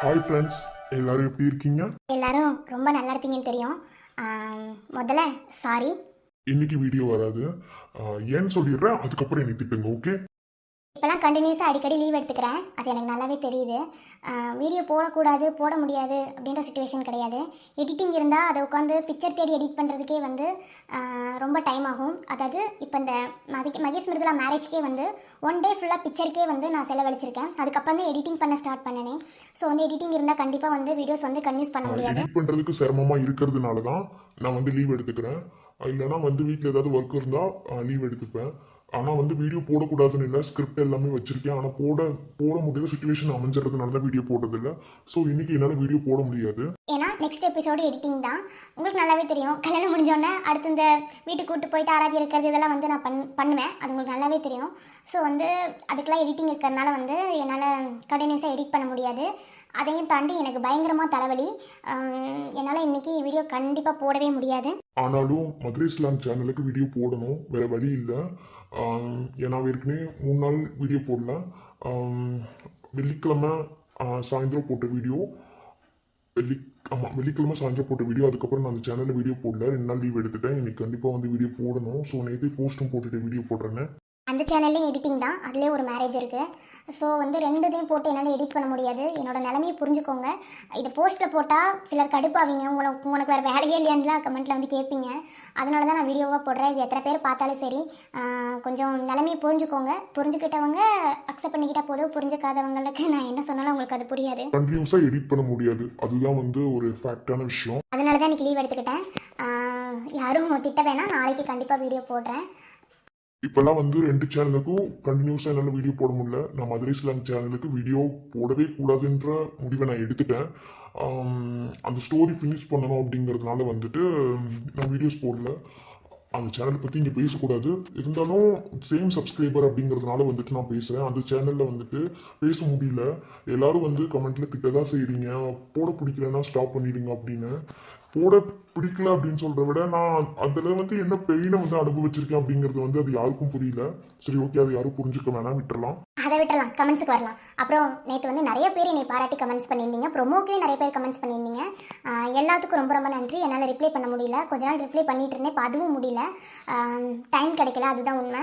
Hi friends எல்லாரும் எப்படி இருக்கீங்க? எல்லாரும் ரொம்ப நல்லா இருப்பீங்கன்னு தெரியும். ஆம், முதல்ல சாரி இன்னைக்கு வீடியோ வராது. ஏன்னு சொல்லிடுறேன் அதுக்கப்புறம் என்னை திட்டுங்க ஓகே இப்போலாம் கண்டினியூஸாக அடிக்கடி லீவ் எடுத்துக்கிறேன். அது எனக்கு நல்லாவே தெரியுது. வீடியோ போடக்கூடாது போட முடியாது அப்படின்ற சுச்சுவேஷன் கிடையாது. எடிட்டிங் இருந்தால் அதை உட்காந்து பிக்சர் தேடி எடிட் பண்ணுறதுக்கே வந்து ரொம்ப டைம் ஆகும். அதாவது இப்போ இந்த மதி மகேஷ் மிருதுலா மேரேஜ்க்கே வந்து ஒன் டே ஃபுல்லாக பிக்சருக்கே வந்து நான் செலவழிச்சிருக்கேன். அதுக்கப்புறம் தான் எடிட்டிங் பண்ண ஸ்டார்ட் பண்ணனேன் ஸோ வந்து எடிட்டிங் இருந்தால் கண்டிப்பாக வந்து வீடியோஸ் வந்து கன்யூஸ் பண்ண முடியாது. எடிட் பண்றதுக்கு சிரமமா இருக்கிறதுனால தான் நான் வந்து லீவ் எடுத்துக்கிறேன். இல்லைன்னா வந்து வீட்டில் ஏதாவது ஒர்க் இருந்தால் லீவ் எடுத்துப்பேன். ஆனால் வந்து வீடியோ போடக்கூடாதுன்னு இல்லை ஸ்கிரிப்ட் எல்லாமே வச்சிருக்கேன். ஆனால் போட போட முடியாத சுச்சுவேஷன் அமைஞ்சிறதுனால தான் வீடியோ போடுறதில்ல ஸோ இன்னைக்கு என்னால் வீடியோ போட முடியாது. ஏன்னா நெக்ஸ்ட் எபிசோடு எடிட்டிங் தான். உங்களுக்கு நல்லாவே தெரியும். கல்யாணம் முடிஞ்சோடனே அடுத்து இந்த வீட்டுக்கு கூட்டு போயிட்டு ஆராதி எடுக்கிறது இதெல்லாம் வந்து நான் பண் பண்ணுவேன். அது உங்களுக்கு நல்லாவே தெரியும். ஸோ வந்து அதுக்கெல்லாம் எடிட்டிங் இருக்கிறதுனால வந்து என்னால் கண்டினியூஸாக எடிட் பண்ண முடியாது. அதையும் தாண்டி எனக்கு பயங்கரமாக தலைவலி. என்னால் இன்னைக்கு வீடியோ கண்டிப்பாக போடவே முடியாது. ஆனாலும் மதுரை இஸ்லாம் சேனலுக்கு வீடியோ போடணும். வேற வழி இல்லை. ஏன்னா ஏற்கனவே மூணு நாள் வீடியோ போடல. வெள்ளிக்கிழமை சாயந்தரம் போட்ட வீடியோ வெள்ளி ஆமாம் வெள்ளிக்கிழமை சாயந்தரம் போட்ட வீடியோ அதுக்கப்புறம் நான் அந்த சேனலில் வீடியோ போடல. ரெண்டு நாள் லீவ் எடுத்துட்டேன். இன்னைக்கு கண்டிப்பாக வந்து வீடியோ போடணும். ஸோ நேற்று போஸ்ட்டும் போட்டுட்டு வீடியோ போடுறேன்னு. அந்த சேனல்லையும் எடிட்டிங் தான். அதுலேயே ஒரு மேரேஜ் இருக்குது ஸோ வந்து ரெண்டுதையும் போட்டு என்னால் எடிட் பண்ண முடியாது. என்னோட நிலைமையை புரிஞ்சுக்கோங்க. இதை போஸ்ட்டில் போட்டால் சிலர் கடுப்பாவீங்க. உங்களை உனக்கு வேறு வேலையே இல்லையான்லாம் கமெண்ட்டில் வந்து கேட்பீங்க. அதனால தான் நான் வீடியோவாக போடுறேன். இது எத்தனை பேர் பார்த்தாலும் சரி கொஞ்சம் நிலைமையை புரிஞ்சுக்கோங்க. புரிஞ்சுக்கிட்டவங்க அக்செப்ட் பண்ணிக்கிட்டா போதும். புரிஞ்சுக்காதவங்களுக்கு நான் என்ன சொன்னாலும் உங்களுக்கு அது புரியாது. கண்டினியூஸாக எடிட் பண்ண முடியாது. அதுதான் வந்து ஒரு ஃபேக்டான விஷயம். அதனால தான் இன்றைக்கி லீவ் எடுத்துக்கிட்டேன் யாரும் திட்ட வேணாம். நாளைக்கு கண்டிப்பாக வீடியோ போடுறேன். இப்போல்லாம் வந்து ரெண்டு சேனலுக்கும் கண்டினியூஸாக என்னால் வீடியோ போட முடியல. நான் மதுரை ஸ்லாங் சேனலுக்கு வீடியோ போடவே கூடாதுன்ற முடிவை நான் எடுத்துட்டேன். அந்த ஸ்டோரி ஃபினிஷ் பண்ணணும் அப்படிங்கிறதுனால வந்துட்டு நான் வீடியோஸ் போடல. அந்த சேனலை பற்றி இங்கே பேசக்கூடாது. இருந்தாலும் சேம் சப்ஸ்கிரைபர் அப்படிங்கிறதுனால வந்துட்டு நான் பேசுகிறேன் அந்த சேனலில் வந்துட்டு பேச முடியல. எல்லாரும் வந்து கமெண்ட்டில் திட்டதான் செய்கிறீங்க போட பிடிக்கலன்னா ஸ்டாப் பண்ணிடுங்க அப்படின்னு. போட பிடிக்கல அப்படின்னு சொல்கிறத விட நான் அதில் வந்து என்ன பெயினை வந்து அனுபவிச்சிருக்கேன் அப்படிங்கிறது வந்து அது யாருக்கும் புரியல. சரி ஓகே அதை யாரும் புரிஞ்சுக்க வேணாம் விட்டுறலாம். அதை விட்டுறலாம். கமெண்ட்ஸுக்கு வரலாம். அப்புறம் நேற்று வந்து நிறைய பேர் என்னை பாராட்டி கமெண்ட்ஸ் பண்ணியிருந்தீங்க. ப்ரொமோக்கே நிறைய பேர் கமெண்ட்ஸ் பண்ணியிருந்தீங்க. எல்லாத்துக்கும் ரொம்ப ரொம்ப நன்றி. என்னால் ரிப்ளை பண்ண முடியல. கொஞ்ச நாள் ரிப்ளை பண்ணிட்டு இருந்தேன். இப்போ அதுவும் முடியல. டைம் கிடைக்கல. அதுதான் உண்மை.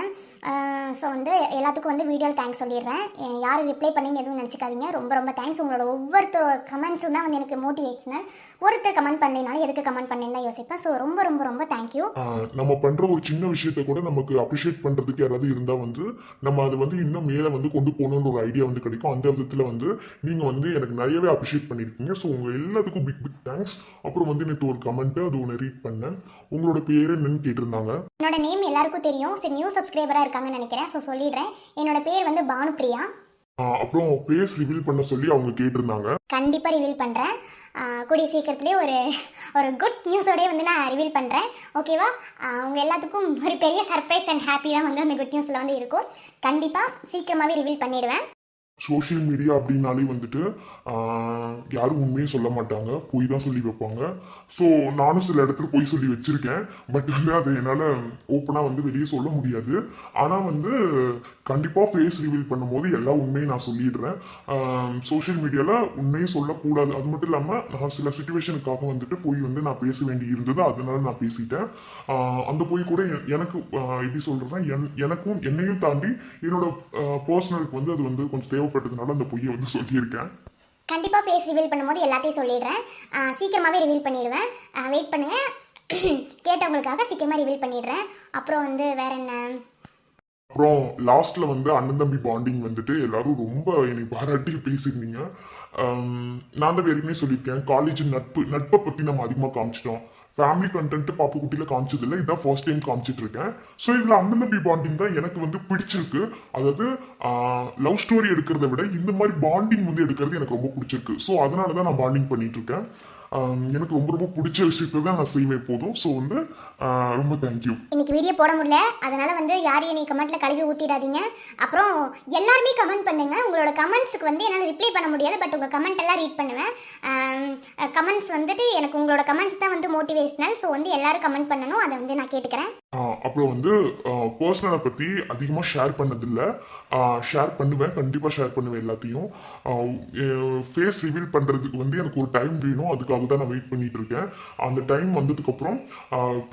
ஸோ வந்து எல்லாத்துக்கும் வந்து வீடியோவில் தேங்க்ஸ் சொல்லிடுறேன். அஹ் யார் ரிப்ளை பண்ணீங்க எதுவும் நினச்சிக்காதீங்க. ரொம்ப ரொம்ப தேங்க்ஸ் உங்களோட ஒவ்வொருத்தரோட கமெண்ட்ஸும் தான் வந்து எனக்கு மோட்டிவேஷனல் ஒருத்தர் கமெண்ட் பண்ணினாலும் எதுக்கு கமெண்ட் பண்ணேன்னு தான் யோசிப்பேன். ஸோ ரொம்ப ரொம்ப ரொம்ப தேங்க்யூ நம்ம பண்ற ஒரு சின்ன விஷயத்த கூட நமக்கு அப்ரிஷியேட் பண்றதுக்கு யாராவது இருந்தா வந்து நம்ம அது வந்து இன்னும் மேல வந்து கொண்டு போகணும்னு ஒரு ஐடியா வந்து கிடைக்கும். அந்த விதத்துல வந்து நீங்க வந்து எனக்கு நிறையவே அப்ரிஷியேட் பண்ணிருக்கீங்க. ஸோ உங்க எல்லாத்துக்கும் பிக் பிக் தேங்க்ஸ் அப்புறம் வந்து நேற்று ஒரு கமெண்ட் அது ஒன்று ரீட் பண்ணேன். உங்களோட பேரு என்னன்னு கேட்டிருந்தாங்க. என்னோட நேம் எல்லாருக்கும் தெரியும். சரி நியூ சப்ஸ்கிரைபராக இருக்காங்கன்னு நினைக்கிறேன். ஸோ சொல்லிடுறேன். என்னோட பேர் வந்து பானுப்ரியா. ஆஹ் அப்புறம் ஃபேஸ் ரிவீல் பண்ண சொல்லி அவங்க கேட்டிருந்தாங்க. கண்டிப்பாக ரிவீல் பண்ணுறேன் கூடிய சீக்கிரத்துலேயே ஒரு ஒரு குட் நியூஸோடய வந்து நான் ரிவீல் பண்ணுறேன் ஓகேவா உங்கள் எல்லாத்துக்கும் ஒரு பெரிய சர்ப்ரைஸ் அண்ட் ஹாப்பி தான் வந்து அந்த குட் நியூஸில் வந்து இருக்கும். கண்டிப்பாக சீக்கிரமாகவே ரிவீல் பண்ணிடுவேன். சோஷியல் மீடியா அப்படின்னாலே வந்துட்டு யாரும் உண்மையே சொல்ல மாட்டாங்க. பொய் தான் சொல்லி வைப்பாங்க. ஸோ நானும் சில இடத்துல பொய் சொல்லி வச்சுருக்கேன். பட் வந்து அதை என்னால் ஓப்பனாக வந்து வெளியே சொல்ல முடியாது. ஆனால் வந்து கண்டிப்பாக ஃபேஸ் ரிவீல் பண்ணும்போது எல்லா உண்மையும் நான் சொல்லிடுறேன். சோஷியல் மீடியாவில் உண்மையை சொல்லக்கூடாது. அது மட்டும் இல்லாமல் நான் சில சுச்சுவேஷனுக்காக வந்துட்டு பொய் வந்து நான் பேச வேண்டி இருந்தது. அதனால நான் பேசிட்டேன். அந்த பொய் கூட எனக்கு எப்படி சொல்கிறேன்னா என் எனக்கும் என்னையும் தாண்டி என்னோட பர்சனலுக்கு வந்து அது வந்து கொஞ்சம் தேவைப்பட்டதுனால அந்த பொய்யை வந்து சொல்லியிருக்கேன். கண்டிப்பாக ஃபேஸ் ரிவீல் பண்ணும்போது எல்லாத்தையும் சொல்லிடுறேன். சீக்கிரமாகவே ரிவீல் பண்ணிடுவேன். வெயிட் பண்ணுங்கள் கேட்டவங்களுக்காக சீக்கிரமாக ரிவீல் பண்ணிடுறேன். அப்புறம் வந்து வேற என்ன? அப்புறம் லாஸ்ட்ல வந்து அண்ணன் தம்பி பாண்டிங் வந்துட்டு எல்லாரும் ரொம்ப என்னை பாராட்டி பேசியிருந்தீங்க. நான் தான் ஏற்கனவே சொல்லியிருக்கேன். காலேஜ் நட்பு நட்பை பத்தி நம்ம அதிகமாக காமிச்சிட்டோம். ஃபேமிலி கண்டென்ட் பாப்பு குட்டியில காமிச்சது இல்லை இதான் ஃபர்ஸ்ட் டைம் காமிச்சிட்டு இருக்கேன் ஸோ இதில் அண்ணன் தம்பி பாண்டிங் தான் எனக்கு வந்து பிடிச்சிருக்கு. அதாவது லவ் ஸ்டோரி எடுக்கிறத விட இந்த மாதிரி பாண்டிங் வந்து எடுக்கிறது எனக்கு ரொம்ப பிடிச்சிருக்கு. ஸோ அதனால தான் நான் பாண்டிங் பண்ணிட்டு இருக்கேன் எனக்கு ரொம்ப ரொம்ப பிடிச்ச விஷயத்தை தான் நான் செய்வேன் போதும். ஸோ வந்து ரொம்ப தேங்க்யூ இன்னைக்கு வீடியோ போட முடியல. அதனால வந்து யாரையும் நீ கமெண்ட்ல கழுவி ஊத்திடாதீங்க. அப்புறம் எல்லாருமே கமெண்ட் பண்ணுங்க. உங்களோட கமெண்ட்ஸுக்கு வந்து என்னால் ரிப்ளை பண்ண முடியாது. பட் உங்கள் கமெண்ட் எல்லாம் ரீட் பண்ணுவேன். கமெண்ட்ஸ் வந்துட்டு எனக்கு உங்களோட கமெண்ட்ஸ் தான் வந்து மோட்டிவேஷனல் ஸோ வந்து எல்லாரும் கமெண்ட் பண்ணணும். அதை வந்து நான் கேட்டுக்கிறேன். அப்புறம் வந்து பர்சனலை பற்றி அதிகமாக ஷேர் பண்ணதில்லை. ஷேர் பண்ணுவேன் கண்டிப்பாக ஷேர் பண்ணுவேன் எல்லாத்தையும். ஃபேஸ் ரிவீல் பண்ணுறதுக்கு வந்து எனக்கு ஒரு டைம் வேணும். அதுக்காக தான் நான் வெயிட் பண்ணிகிட்டு இருக்கேன். அந்த டைம் வந்ததுக்கப்புறம்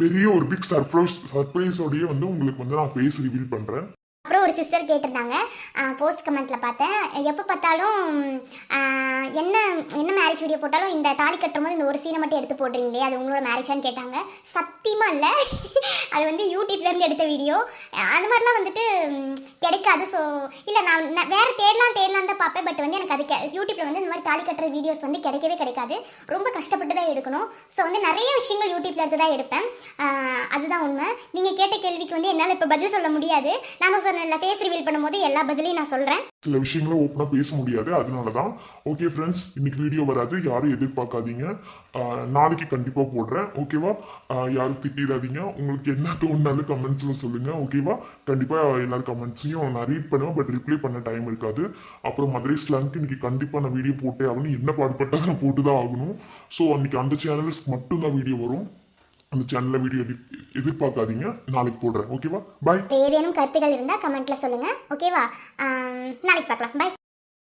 பெரிய ஒரு பிக் சர்ப்ரைஸ் சர்ப்ரைஸோடய வந்து உங்களுக்கு வந்து நான் ஃபேஸ் ரிவீல் பண்ணுறேன் ஒரு சிஸ்டர் கேட்டிருந்தாங்க. போஸ்ட் கமெண்ட்டில் பார்த்தேன். எப்போ பார்த்தாலும் என்ன என்ன மேரேஜ் வீடியோ போட்டாலும் இந்த தாலி கட்டும்போது இந்த ஒரு சீனை மட்டும் எடுத்து போடுறீங்களே அது உங்களோட மேரேஜான்னு கேட்டாங்க. சத்தியமாக இல்லை. அது வந்து யூடியூப்லேருந்து எடுத்த வீடியோ அது மாதிரிலாம் வந்துட்டு கிடைக்காது. ஸோ இல்லை நான் வேறு தேடலாம் தேடலாம் தான் பார்ப்பேன். பட் வந்து எனக்கு அது யூடியூப்பில் வந்து இந்த மாதிரி தாலி கட்டுற வீடியோஸ் வந்து கிடைக்கவே கிடைக்காது. ரொம்ப கஷ்டப்பட்டு தான் எடுக்கணும். ஸோ வந்து நிறைய விஷயங்கள் யூடியூப்ல இருந்து தான் எடுப்பேன். அதுதான் உண்மை. நீங்கள் கேட்ட கேள்விக்கு வந்து என்னால் இப்போ பதில் சொல்ல முடியாது. நான் சொன்னேன்ல ஃபேஸ் ரிவீல் பண்ணும்போது எல்லா பதிலையும் நான் சொல்கிறேன் சில விஷயங்களை ஓப்பனாக பேச முடியாது அதனால தான் ஓகே ஃப்ரெண்ட்ஸ் இன்னைக்கு வீடியோ வராது யாரும் எதிர்பார்க்காதீங்க. நாளைக்கு கண்டிப்பாக போடுறேன் ஓகேவா யாரும் திட்டிடாதீங்க. உங்களுக்கு என்ன தோணுனாலும் கமெண்ட்ஸில் சொல்லுங்கள் ஓகேவா கண்டிப்பாக எல்லாரும் கமெண்ட்ஸையும் நான் ரீட் பண்ணுவேன் பட் ரிப்ளை பண்ண டைம் இருக்காது. அப்புறம் மதுரை ஸ்லாங்க்கு இன்னைக்கு கண்டிப்பாக நான் வீடியோ போட்டே ஆகணும். என்ன பாடுபட்டாலும் நான் போட்டு தான் ஆகணும். ஸோ அன்னைக்கு அந்த சேனல்ஸ் மட்டும்தான் வீடியோ வரும். அந்த சேனல்ல வீடியோ எதிர்பார்க்காதீங்க. நாளைக்கு போடுறேன். ஓகேவா பாய் ஏதேனும் கருத்துகள் இருந்தால் கமெண்ட்டில் சொல்லுங்கள் ஓகேவா நாளைக்கு பார்க்கலாம். பை